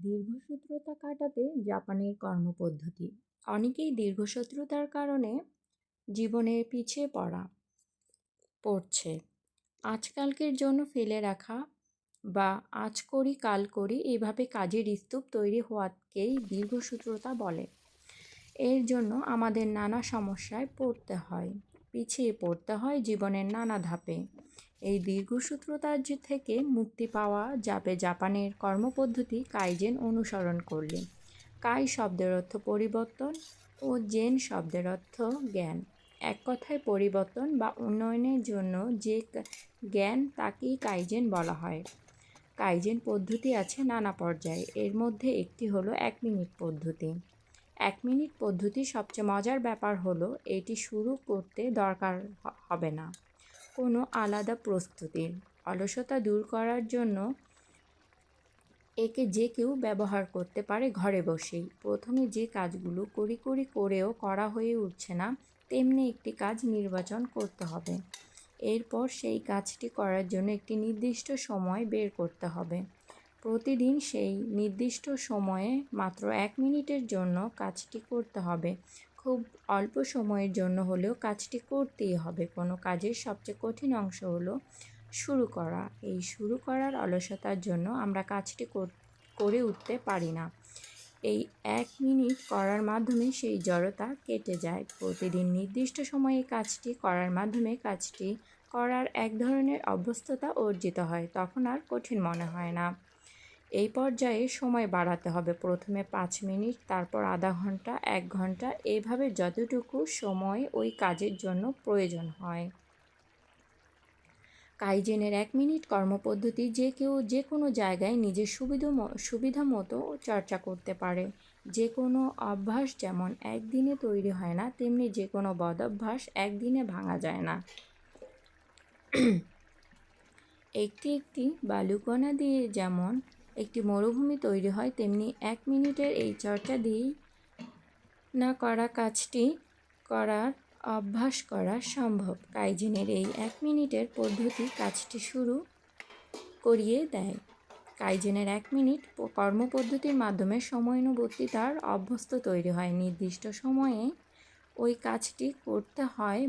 দীর্ঘসূত্রতা কাটাতে জাপানের কর্মপদ্ধতি। অনেকেই দীর্ঘসূত্রতার কারণে জীবনে পিছিয়ে পড়া, পড়ছে। আজকালকের জন্য ফেলে রাখা বা আজ করি, কাল করি এইভাবে কাজের স্তূপ তৈরি হওয়াকেই দীর্ঘসূত্রতা বলে। এর জন্য আমাদের নানা সমস্যায় পড়তে হয়, পিছিয়ে পড়তে হয় জীবনের নানা ধাপে। এই দীর্ঘসূত্রতার থেকে মুক্তি পাওয়া যাবে জাপানের কর্মপদ্ধতি কাইজেন অনুসরণ করলে। কাই শব্দের অর্থ পরিবর্তন ও জেন শব্দের অর্থ জ্ঞান। এক কথায় পরিবর্তন বা উন্নয়নের জন্য যে জ্ঞান তাকেই কাইজেন বলা হয়। কাইজেন পদ্ধতি আছে নানা পর্যায়ে। এর মধ্যে একটি হলো এক মিনিট পদ্ধতি। এক মিনিট পদ্ধতি সবচেয়ে মজার ব্যাপার হলো, এটি শুরু করতে দরকার হবে না। কোনো আলাদা প্রস্তুতির অলসতা দূর করার জন্য একে যে কেউ ব্যবহার করতে পারে ঘরে বসেই। প্রথমে যে কাজগুলো করি করি করেও করা হয়ে উঠছে না, তেমনি একটি কাজ নির্বাচন করতে হবে। এরপর সেই কাজটি করার জন্য একটি নির্দিষ্ট সময় বের করতে হবে। প্রতিদিন সেই নির্দিষ্ট সময়ে মাত্র এক মিনিটের জন্য কাজটি করতে হবে। খুব অল্প সময়ের জন্য হলেও কাজটি করতেই হবে। কোনো কাজের সবচেয়ে কঠিন অংশ হলো শুরু করা। এই শুরু করার অলসতার জন্য আমরা কাজটি করে উঠতে পারি না। এই এক মিনিট করার মাধ্যমে সেই জড়তা কেটে যায়। প্রতিদিন নির্দিষ্ট সময়ে কাজটি করার মাধ্যমে কাজটি করার এক ধরনের অভ্যস্ততা অর্জিত হয়, তখন আর কঠিন মনে হয় না। এই পর্যায়ে সময় বাড়াতে হবে। প্রথমে পাঁচ মিনিট, তারপর আধা ঘণ্টা এক ঘণ্টা এইভাবে যতটুকু সময় ওই কাজের জন্য প্রয়োজন হয়। কাইজেনের এক মিনিট কর্মপদ্ধতি যে কেউ যে কোনো জায়গায় নিজের সুবিধা সুবিধা মতো চর্চা করতে পারে। যে কোনো অভ্যাস যেমন একদিনে তৈরি হয় না, তেমনি যে কোনো বদ অভ্যাস একদিনে ভাঙা যায় না। একটি একটি বালুকণা দিয়ে যেমন একটি মরুভূমি তৈরি হয়, তেমনি এক মিনিটের এই চর্চা দিয়েই না করা কাজটি করার অভ্যাস করা সম্ভব। কাইজেনের এই এক মিনিটের পদ্ধতি কাজটি শুরু করিয়ে দেয়। কাইজেনের এক মিনিট কর্মপদ্ধতির মাধ্যমে সময়ানুবর্তিতার অভ্যস্ত তৈরি হয়। নির্দিষ্ট সময়ে ওই কাজটি করতে হয়